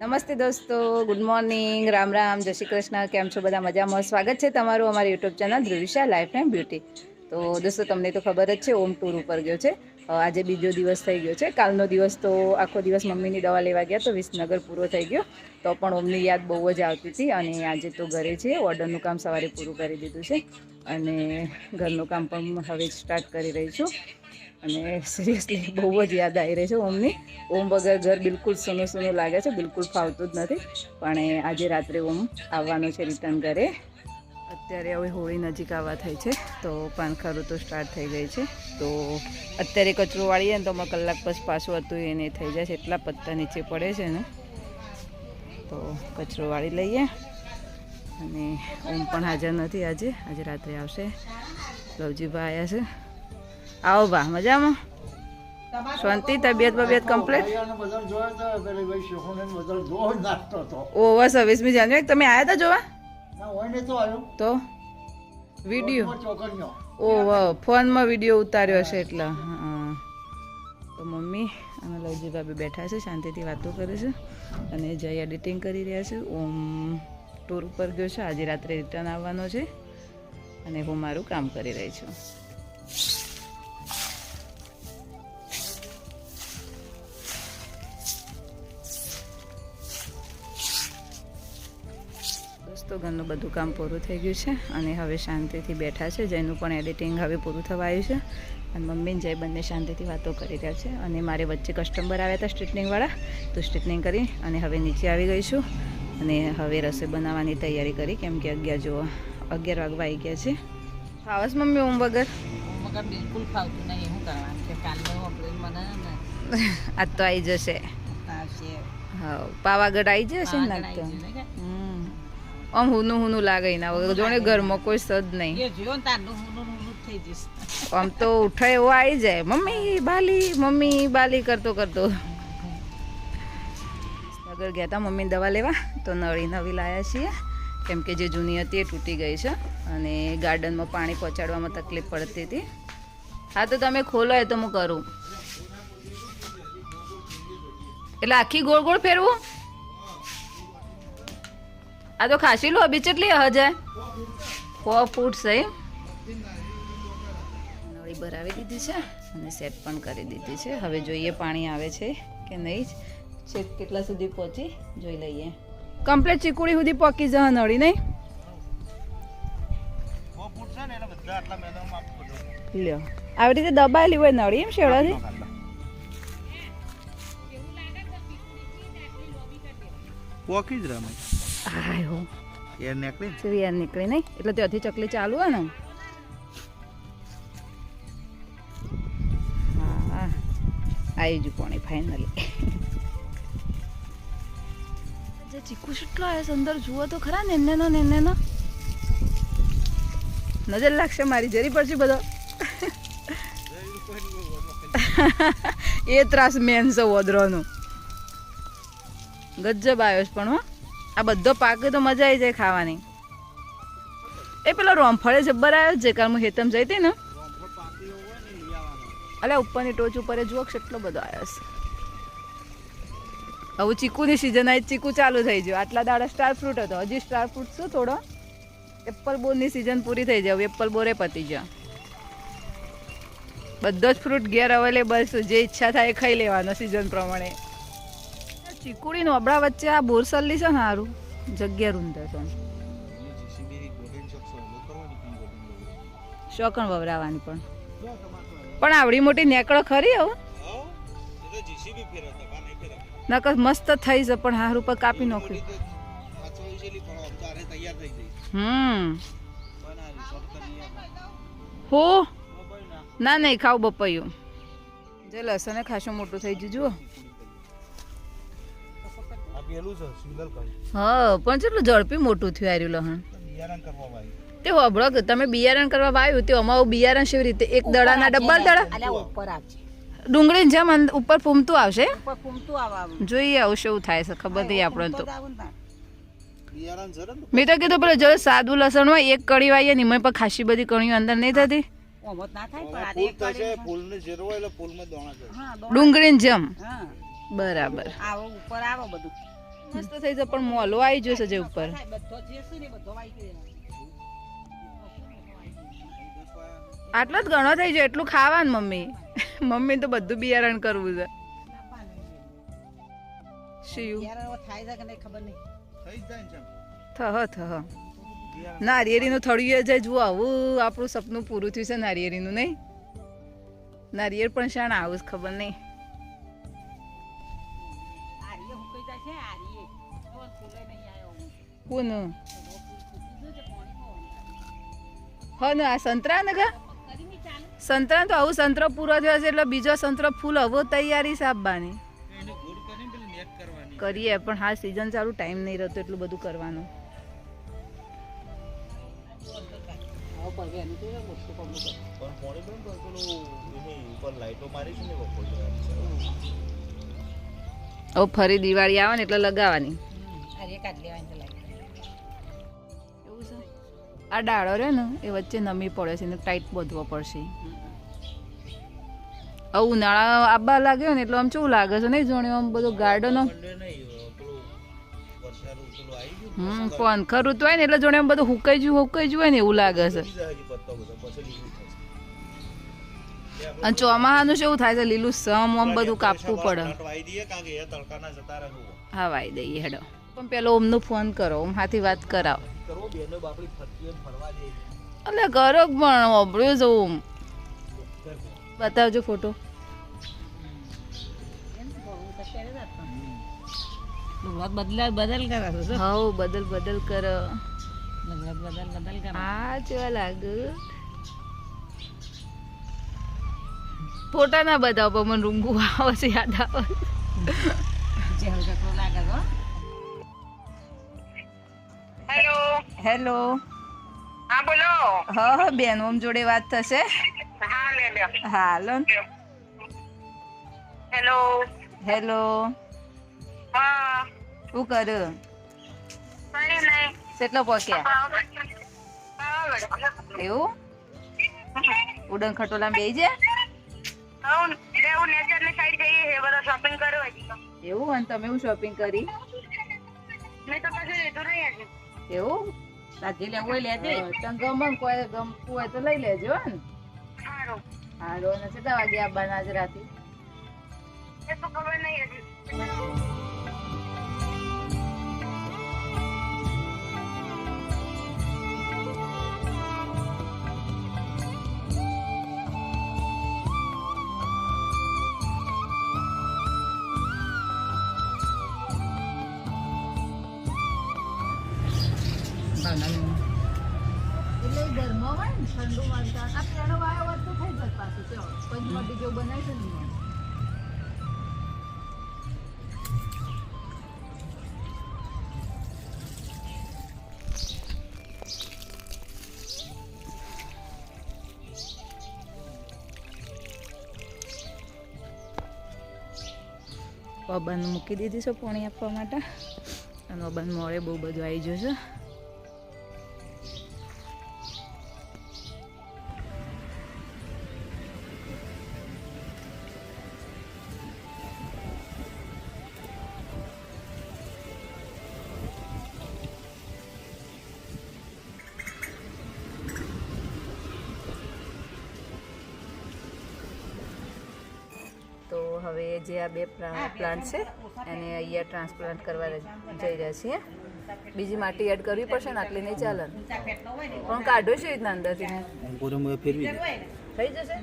નમસ્તે દોસ્તો, good morning, Ram Ram, જય શ્રી કૃષ્ણ, કેમ છો બધા? મજામાં? સ્વાગત છે તમારું અમારી YouTube channel Dhruvisha life and beauty. તો દોસ્તો, તમને તો ખબર જ છે, ઓમ ટૂર ઉપર ગયો છે. આજે બીજો દિવસ થઈ ગયો છે. કાલનો દિવસ તો આખો દિવસ મમ્મીની દવા લેવા ગયા તો વિસનગર પૂરો થઈ ગયો. તો પણ ઓમની યાદ બહુ જ આવતી હતી અને આજે તો ઘરે છે ઓર્ડરનું કામ સવારે પૂરું કરી દીધું છે અને ઘરનું કામ પણ હવે સ્ટાર્ટ કરી રહી છું. અને સિરિયસલી બહુ જ યાદ આવી રહી છે ઓમની. ઓમ વગર ઘર બિલકુલ સૂનું સૂનું લાગે છે બિલકુલ ફાવતું જ નથી. પણ આજે રાત્રે ઓમ આવવાનો છે રિટર્ન ઘરે. અત્યારે હવે હોળી નજીક આવવા થઈ છે તો પાનખા ઋતુ સ્ટાર્ટ થઈ ગઈ છે. તો અત્યારે કચરો વાળીએ ને તો અમે કલાક પછી પાછું હતું એને થઈ જાય છે એટલા પત્તા નીચે પડે છે ને. તો કચરો વાળી લઈએ. અને ઓમ પણ હાજર નથી આજે આજે રાત્રે આવશે. લવજીભાઈ આવ્યા છે. આવો બા મજામાં? શાંતિ તબિયત બબિયત કમ્પ્લીટ? ઓવર છવ્વીસમી જાન્યુઆરી તમે આવ્યા હતા જોવા? તો? વીડિયો? વાહ ફોનમાં વીડિયો ઉતાર્યો હશે એટલે તો મમ્મી અને લવજી ભાભી બેઠા છે શાંતિથી વાતો કરે છે અને જય એડિટિંગ કરી રહ્યા છે. ઓમ ટૂર ઉપર ગયો છે આજે રાત્રે રિટર્ન આવવાનો છે અને હું મારું કામ કરી રહી છું. દોસ્તો ઘરનું બધું કામ પૂરું થઈ ગયું છે અને હવે શાંતિથી બેઠા છે. જેનું પણ એડિટિંગ હવે પૂરું થવા આવ્યું છે. અને મમ્મીને જય બંને શાંતિથી વાતો કરી રહ્યા છે. અને મારે વચ્ચે કસ્ટમર આવ્યા હતા સ્ટ્રીટનિંગવાળા. તો સ્ટ્રીટનિંગ કરી અને હવે નીચે આવી ગઈ છું. અને હવે રસોઈ બનાવવાની તૈયારી કરી. કેમ કે અગિયાર જુઓ અગિયાર વાગવા આવી ગયા છે. ખાવસ મમ્મી ઓમ વગર? બિલકુલ ફાવતું નહીં. શું કરવાનું? મને આજ તો આવી જશે. હા પાવાગઢ આવી જશે ને હમ. આમ હુનું હુનું લાગે એના વગર. જોણે ઘરમાં કોઈ સદ નહીં. ને આમ તો ઉઠાય એવો આવી જાય. મમ્મી બાલી મમ્મી બાલી કરતો કરતો. આગળ ગયા હતા મમ્મી દવા લેવા. તો નળી નવી લાયા છીએ. કેમ કે જે જૂની હતી એ તૂટી ગઈ છે. અને ગાર્ડનમાં પાણી પહોંચાડવામાં તકલીફ પડતી હતી. હા તો તમે ખોલો એ તો હું કરું. એટલે આખી ગોળ ગોળ ફેરવું? આ તો ખાસી લો બી કેટલી હજાર સો ફૂટ છે નળી ભરાવી દીધી છે અને સેટ પણ કરી દીધી છે. હવે જોઈએ પાણી આવે છે કે નહીં. જ ચેક કેટલા સુધી પહોંચી? જોઈ લઈએ. કમ્પ્લેટ ચીકુડી સુધી પહોંચી જવા નળી નહીં? લ્યો. આવી રીતે દબાયેલી હોય નળી એમ શેવડાથી પોકી જ રમે આયો. નીકળી નહીં? એટલે ત્યાંથી ચકલી ચાલુ હોય ને? હા. આવી જ પાણી ફાઇનલી જે ચીકુ કેટલો આવ્યો અંદર જુઓ તો ખરા ને નેનો નેનો નજર લાગશે મારી જરી પડશે બધો. એ ત્રાસ મેન છે વદરોનો. ગજબ આવ્યો છે પણ હો. આ બધો પાકે તો મજા આવી જાય ખાવાની. એ પેલો રોમફળે જબ્બર આવ્યો છે કાલ હું હેતમ જઈ હતી ને. અલે ઉપરની ટોચ ઉપર જુઓ કેટલો બધો આવ્યો છે. હવે ચીકુની સિઝન આવી ચીકુ ચાલુ થઈ ગયું. આટલા દાડા સ્ટાર ફ્રૂટ હતો. હજી સ્ટાર ફ્રૂટ શું થોડો? એપલ બોરની સિઝન પૂરી થઈ જાય. એપલ બોરે પતી જાય બધો જ ફ્રૂટ ઘેર અવેલેબલ છે. જે ઈચ્છા થાય એ ખાઈ લેવાનો સિઝન પ્રમાણે. ચીકુડી અબડા વચ્ચે આ બોરસલ્લી છે ને સારું જગ્યા રૂંધે છે શોકણ વવરાવાની પણ. પણ આવડી મોટી નેકળો ખરી આવું? નકર મસ્ત થઈ છે, પણ હારું પર કાપી નાખ્યું. હમ. હો. ના, નહીં, ખાવ બપૈયું જે લસણ ખાસું મોટું થઈ આ પેલું છે સિંગલ હા પણ કેટલું ઝડપી મોટું થયું આર્યું લહણ. બિયારણ કરવા તે હોબળો કે તમે બિયારણ કરવા વાયું તે અમારું બિયારણ શેવી રીતે? એક દડાના ડબ્બા દડા? અલ્યા ઉપર આવશે ડુંગળી જેમ ઉપર ફૂમતું આવશે? ઉપર ફૂમતું આવવાનું. જોઈએ આવું શું થાય છે ખબર નહીં આપણને તો. બિયારણ મેં તો કીધું પેલો જો સાદું લસણ હોય એક કડી વાઈએ ને એમાં પણ ખાસી બધી કણીઓ અંદર નહીં થતી. માં ડુંગળીની જેમ. બરાબર. આવો ઉપર આવો બધું. મસ્ત થઈ જશે પણ મોલો આવી જશે જે ઉપર. બધો જે છે ને બધો વાઈ ગયો આટલો જ ઘણો થઈ જાય એટલું ખાવાનું મમ્મી. મમ્મી તો બધું બિયારણ કરવું છે. શિવ થહ થહ. નારિયેળીનું થળિયું જાય જુઓ આવું આપણું સપનું પૂરું થયું છે નારિયેળીનું નહીં? નારિયેળ પણ શાણ આવું જ ખબર નહીં. હું કોનું? તો ફૂલ ફૂટી ગયું છે પાણી હ ને આ સંતરા ને ચાલે સંતરા તો આવું સંતરો પૂરો થયો છે એટલે બીજો સંતરો ફૂલ હવો તૈયારી છે આપવાની કરીએ, પણ હા સિઝન ચાલુ ટાઈમ નહીં રહેતો એટલું બધું કરવાનું. ફરી દિવાળી આવે ને એટલે લગાવવાની. આ ડાળો રહ્યો ને એ વચ્ચે નમી પડે છે ને ટાઈટ બાંધવો પડશે. હવે ઉનાળા આબા લાગ્યો ને એટલે આમ કેવું લાગે છે નહીં જોણે આમ બધું ગાર્ડનો હમ નહીં ખરું પંખર ઋતુ હોય ને એટલે જોણે આમ બધું હુકાઈ ગયું હુકાઈ ગયું હોય ને એવું લાગે છે. અને ચોમાહાનું શું થાય છે લીલું સમ આમ બધું કાપવું પડે. રહે હા વાઈ દઈએ હેડો. પણ પેલો ઓમનો ફોન કરો ઓમ હાથી વાત કરાવો. કરવો બેનો બાપડી ફરતી ફરવા દે એટલે કરો પણ ઓબળ્યો જ બતાવજો ફોટો બદલા બદલ કરે બદલ બદલ કર. બદલ બદલ કર. આ જેવા લાગે. ફોટા ના બતાવો પણ મને રૂંગું આવે છે યાદ આવે. હેલો. હા બોલો. હા હા બેન ઓમ જોડે વાત થશે? હા લે લે. હા લો હેલો. હેલો. હા. શું કર? કઈ નહીં કેટલો પોક્યા? એવું? ઉડન ખટોલા બે છે હું દેવું નેચરની સાઈડ જઈએ છે બધા શોપિંગ કર્યો હજી તો એવું? અને તમે હું શોપિંગ કરી? મેં તો કશું લીધું નહીં એવું? તાજે લેવું હોય લેજે તને ગમે ને કોઈ ગમતું હોય તો લઈ લેજો હો ને. સારું અને કેટલા વાગે આવવાના આજ રાતે. એ તો ખબર નહીં હજી. એટલે ઘરમાં હોય ને ઠંડુ વાળતા આ પેણો વાળો વાત તો થઈ જાય પાછું તો પંચમટી જેવું બનાવી છે ને બબાને મૂકી દીધી છે પાણી આપવા માટે અને બબાને મોડે બહુ બધું આવી જશે તો હવે જે આ બે પ્લાન્ટ છે એને અહીંયા ટ્રાન્સપ્લાન્ટ કરવા જઈ રહ્યા છીએ. બીજી માટી એડ કરવી પડશે ને આટલી નહીં ચાલે. ને. ને પણ કાઢો છે રીતના અંદરથી. ફેરવી ને થઈ જશે?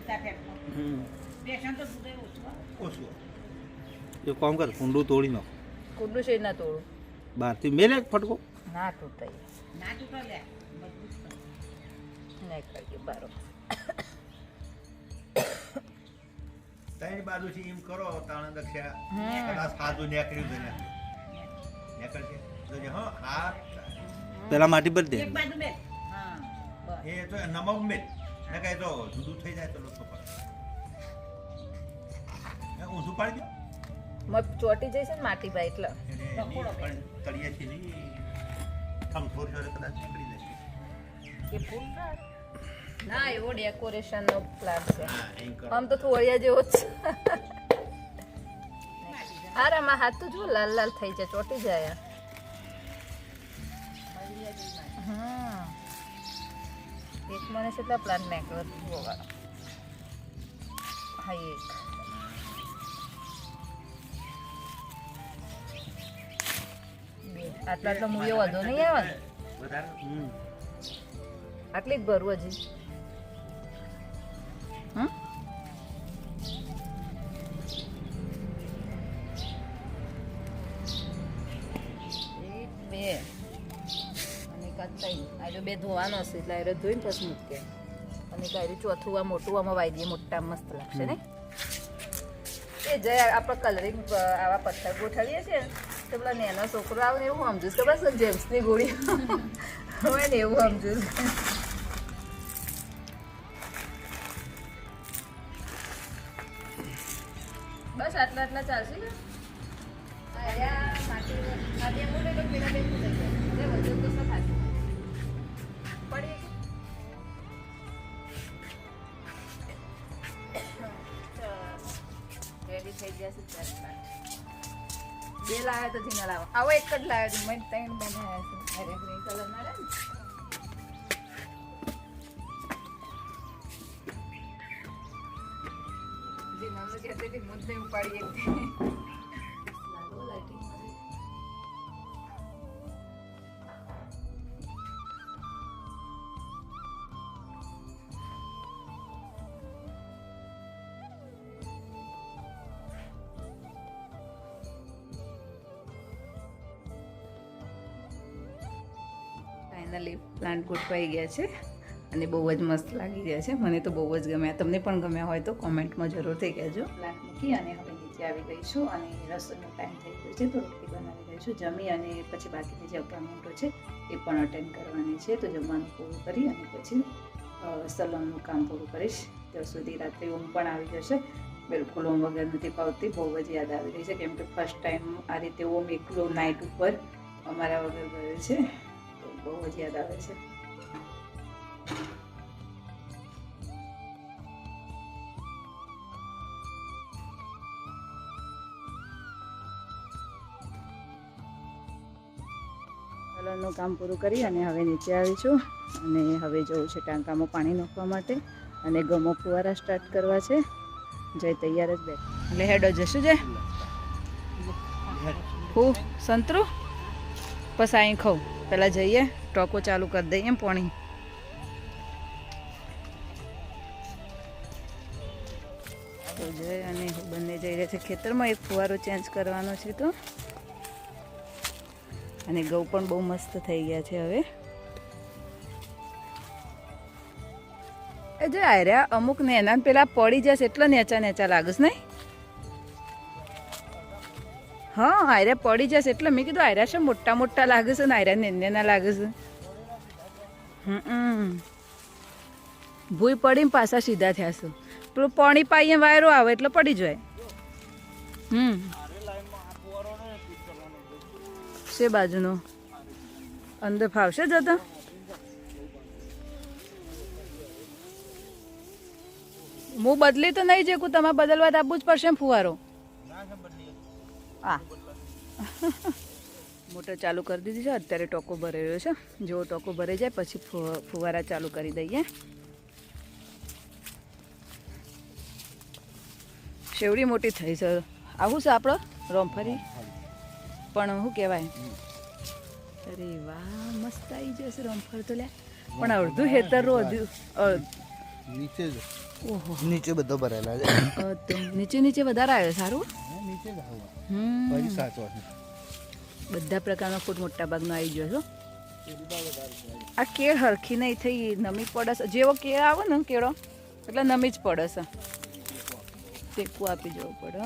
એક કામ કર કુંડું તોડી નાખ. કુંડું છે રીતના તોડું. બહારથી મેલે ફટકો? ના તૂટાય ના તૂટો લે. નહીં કરજો બારો. ત્રણ બાજુથી એમ કરો તાણ દક્ષા. કદાચ સાદું નીકળ્યું છે ને નીકળશે? જોજે હો આ પેલા માટી પર દે. એક બાજુ બેસ. હા બસ. એ તો નમક મેલ ને કહે તો જુદું થઈ જાય તો લોકો પર ઊંધું પાડી દે. ચોટી જઈશ ને માટી ભાઈ એટલે. તળિયેથી નહીં. થમથોર જોડે કદાચ નીકળી જશે એ ફૂલ ના એવો ડેકોરેશન નો પ્લાન છે. આમ તો થોડિયા જેવો જ. હારા હારામાં હાથ તો જો લાલ લાલ થઈ જાય ચોટી જાય. હા. એક મને કેટલા પ્લાન નાખ્યો જુઓ હા એક. આટલા આટલા મૂલ્યો વધુ નહીં આવે આટલી જ ભરવું હજી. અને કત્તાઈ આ જો બે ધોવાનો હશે એટલે આ ધોઈને પછી અને કાયરું ચોથું આ મોટું, આમાં વાઈ દઈએ મોટા મસ્ત લાગશે ને એ જે આપણે કલરિંગ આવા પથ્થર ગોઠવીએ છીએ, તો પેલા નેનો છોકરો આવે ને એવું સમજુ કે બસ જેમ્સની ગોળી? હોય ને એવું સમજુ થઈ જશે ચાર તો ધીના લાવો. આવો એક જ લાવ્યો તો મેં ત્રણ બનાવ્યા છે. અરે ગ્રીન કલર ના ઉપાડી ફાઇનલી પ્લાન્ટ ગોઠવાઈ ગયા છે અને બહુ જ મસ્ત લાગી રહ્યા છે. મને તો બહુ જ ગમ્યા. તમને પણ ગમ્યા હોય તો કોમેન્ટમાં જરૂરથી કહેજો. પ્લાન્ટ મૂકી અને હવે નીચે આવી ગઈ છું અને રસોઈનો ટાઈમ થઈ ગયો છે તો રોટલી બનાવી ગઈ છું. જમી અને પછી બાકીની જે અપોઇન્ટમેન્ટો છે એ પણ અટેન્ડ કરવાની છે. તો જમવાનું પૂરું કરી અને પછી સલોનનું કામ પૂરું કરીશ. ત્યાં સુધી રાત્રે ઊંઘ પણ આવી જશે. બિલકુલ ઊંઘ વગર નથી પાવતી બહુ જ યાદ આવી રહી છે કેમ કે ફર્સ્ટ ટાઈમ આ રીતે ઓમ એકલો નાઇટ ઉપર અમારા વગર ગયો છે. જ યાદ આવે છે. કલરનું કામ પૂરું કરી અને હવે નીચે આવી છું અને હવે જવું છે ટાંકામાં પાણી નાખવા માટે અને ગમો ફુવારા સ્ટાર્ટ કરવા છે. જય તૈયાર જ બે એટલે હેડો જશું જે? હું સંતરું? પછી અહીં ખાઉં. પહેલાં જઈએ. ટોકો ચાલુ કરી દઈએ પાણી. તો જય અને બંને જઈ રહ્યા છે ખેતરમાં, એક ફુવારો ચેન્જ કરવાનો છે તો. અને ગૌ પણ બહુ મસ્ત થઈ ગયા છે હવે. એ જો આર્યા અમુક ને એના પેલા પડી જશે એટલે નેચા નેચા લાગસ નહીં? હા આર્યા પડી જશે એટલે મેં કીધું આર્યા છે મોટા મોટા લાગે છે ને આર્યા નેના લાગે છે? ભૂઈ પડીને પાછા સીધા થયા છે. પેલું પાણી પાઈએ વાયરો આવે એટલે પડી જાય. હમ. છે બાજુનો. અંદર ફાવશે જતા? હું બદલી તો નહીં જેકું તમારે બદલવા આપવું જ પડશે ફુવારો. આ મોટર ચાલુ કરી દીધી છે. અત્યારે ટોકો ભરાઈ રહ્યો છે. જો ટોકો ભરાઈ જાય પછી ફુવારા ચાલુ કરી દઈએ. શેવડી મોટી થઈ છે. આવું છે આપણો રોમફરી પણ શું કહેવાય? અરે વાહ મસ્ત આવી જશે રોમફર તો લે પણ અડધું હેતર અડ- નીચે ઓહો. નીચે બધો ભરેલા છે. નીચે નીચે વધારે આવ્યો સારું? નીચે જ હમ. સાચો બધા પ્રકારનો ફૂડ મોટા ભાગનો આવી ગયો છો. આ કેળ હરખી નહીં થઈ નમી પડે છે. જેવો કેળ આવે ને કેળો એટલે નમી જ પડે છે. ટેકવું આપી જવું પડે.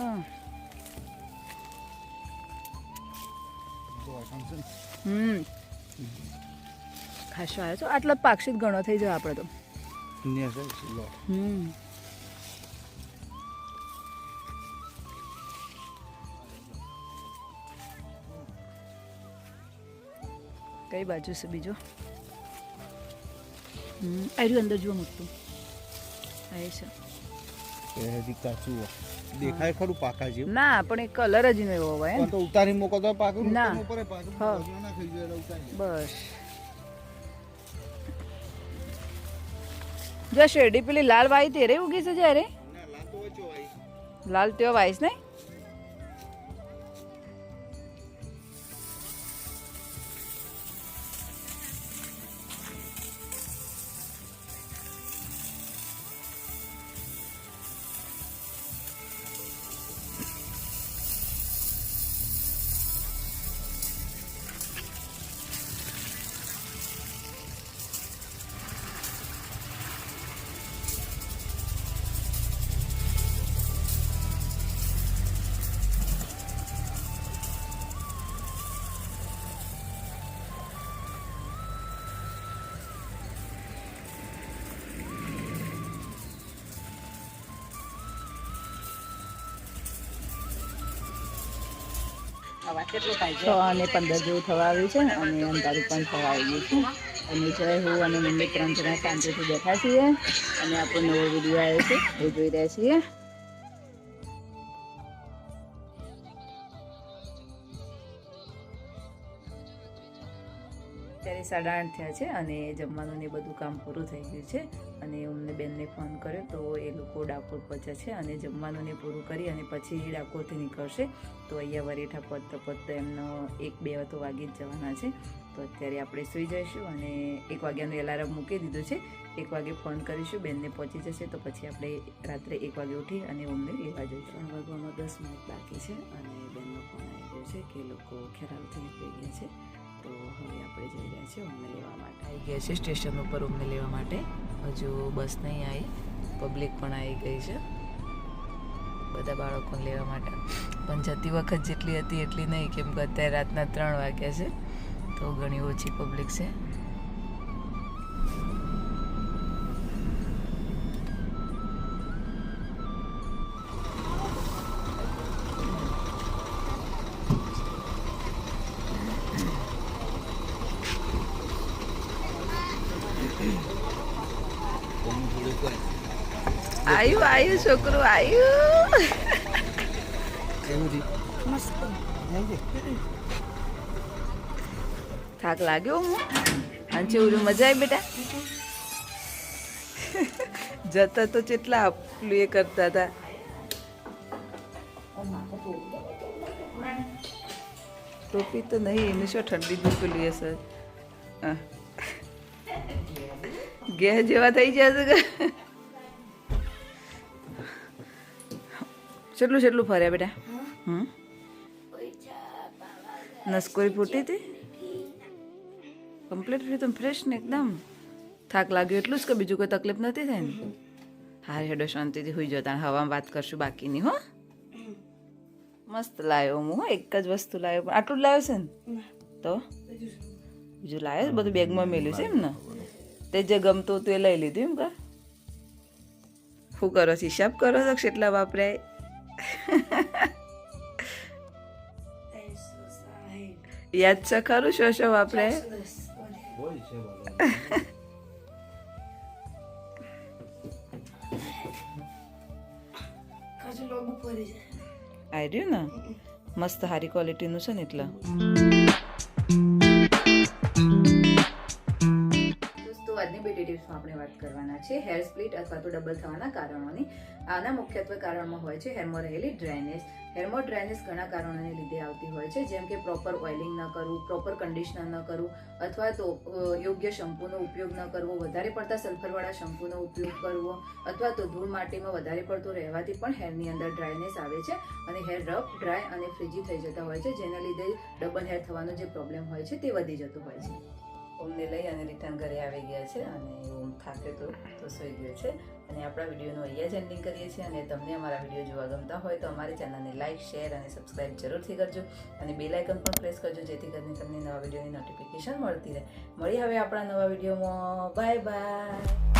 હમ. ખાસો આવ્યો છો. આટલો પાક્ષિત ઘણો થઈ જાય આપણે તો. હમ. કઈ બાજુ છે બીજો? હમ આવ્યું અંદર જુઓ મોટું. આ છે. દેખાય ખરું પાકા જેવું. ના પણ એ કલર જ નહીં એવો હોય તો ઉતારી મોકો તો પાકું ના. ઉતારવું પાકું. ના ખાઈ જાય બસ. જો શેરડી પેલી લાલ વાઈ તેરે ઉગી છે જ્યારે? ના લાલ તેઓ વાઈસ નહીં? છ અને પંદર જેવું થવા આવ્યું છે અને અંધારું પણ થવા આવ્યું છે. અને જય હું અને મમ્મી ત્રણ જણા શાંતિથી બેઠા છીએ અને આપણો નવો વીડિયો આવ્યો છે. એ જોઈ રહ્યા છીએ. સાડા આઠ થયા છે અને જમવાનું ને બધું કામ પૂરું થઈ ગયું છે. અને અમને બેનને ફોન કર્યો તો એ લોકો ડાકોર પહોંચ્યા છે અને જમવાનું ને પૂરું કરી અને પછી ડાકોરથી નીકળશે. તો અહીંયા વરેઠા પદ પતતા એમનો એક બે તો વાગી જ જવાના છે. તો અત્યારે આપણે સૂઈ જઈશું અને એક વાગ્યાનું એલાર્મ મૂકી દીધું છે. એક વાગે ફોન કરીશું, બેનને પહોંચી જશે તો પછી આપણે રાત્રે એક વાગે ઉઠી અને ઓમને લેવા જઈશું. વાગવામાં દસ મિનિટ બાકી છે અને બેનનો ફોન આવી ગયો છે કે એ લોકો ખેરાલથી નીકળી ગયા છે. તો હવે આપણે જઈ રહ્યા છીએ અમને લેવા માટે. આવી ગયા છે સ્ટેશન ઉપર અમને લેવા માટે. હજુ બસ નહીં આવી. પબ્લિક પણ આવી ગઈ છે. બધા બાળકોને લેવા માટે. પણ જતી વખત જેટલી હતી એટલી નહીં, કેમ કે અત્યારે રાતના ત્રણ વાગ્યા છે. તો ઘણી ઓછી પબ્લિક છે. આયુ આયુ છોકરું, આયુ. થાક લાગ્યો હું. આંચે ઉરું મજા આવી બેટા? જતા તો કેટલા આપલું એ કરતા હતા. ટોપી તો નહીં, એને શું ઠંડી દુખેલી હશે. ઘેર જેવા થઈ જશે કેટલું કેટલું ફર્યા બેટા? હમ? નસકોરી ફૂટી હતી? કમ્પ્લીટ એકદમ ફ્રેશ ને એકદમ? થાક લાગ્યો એટલું જ કે બીજું કોઈ તકલીફ નથી થઈ ને? હારે હેડો શાંતિથી હોઈ જતા હવામાં વાત કરશું બાકીની હો. મસ્ત લાવ્યો હું હો એક જ વસ્તુ લાવ્યો પણ આટલું જ લાવ્યો છે ને? તો? બીજું લાવ્યો બધું બેગમાં મેલ્યું છે એમ ને? તે જે ગમતું હતું એ લઈ લીધું એમ કા? શું કરો છો હિસાબ કરો છો કેટલા વાપરાય યાદ છે ખરું શું શું વાપરાય હોય છે બધું. આ રહ્યું ને મસ્ત સારી ક્વોલિટીનું છે ને એટલે કરવાના છે. હેર સ્પ્લિટ અથવા તો ડબલ થવાના કારણોની. આના મુખ્યત્વે કારણમાં હોય છે હેરમાં રહેલી ડ્રાયનેસ હેરમાં ડ્રાયનેસ ઘણા કારણોને લીધે આવતી હોય છે. જેમ કે પ્રોપર ઓઇલિંગ ન કરવું પ્રોપર કન્ડિશનર ન કરવું, અથવા તો યોગ્ય શેમ્પૂનો ઉપયોગ ન કરવો, વધારે પડતા સલ્ફરવાળા શેમ્પૂનો ઉપયોગ કરવો, અથવા તો ધૂળ માટીમાં વધારે પડતો રહેવાથી પણ હેરની અંદર ડ્રાયનેસ આવે છે અને હેર રફ ડ્રાય અને ફ્રીજી થઈ જતા હોય છે. જેના લીધે ડબલ હેર થવાનો જે પ્રોબ્લેમ હોય છે તે વધી જતો હોય છે. ઓમને લઈ અને રિટર્ન ઘરે આવી ગયા છે અને ઓમ થાકે તો તો સૂઈ ગયો છે. અને આપણા વિડીયોનું અહીંયા જ એન્ડિંગ કરીએ છીએ અને તમને અમારા વીડિયો જોવા ગમતા હોય તો અમારી ચેનલને લાઇક શેર અને સબસ્ક્રાઇબ જરૂરથી કરજો. અને બેલ આઇકન પણ પ્રેસ કરજો જેથી કરીને તમને નવા વિડીયોની નોટિફિકેશન મળતી રહે. મળી હવે આપણા નવા વિડીયોમાં. Bye bye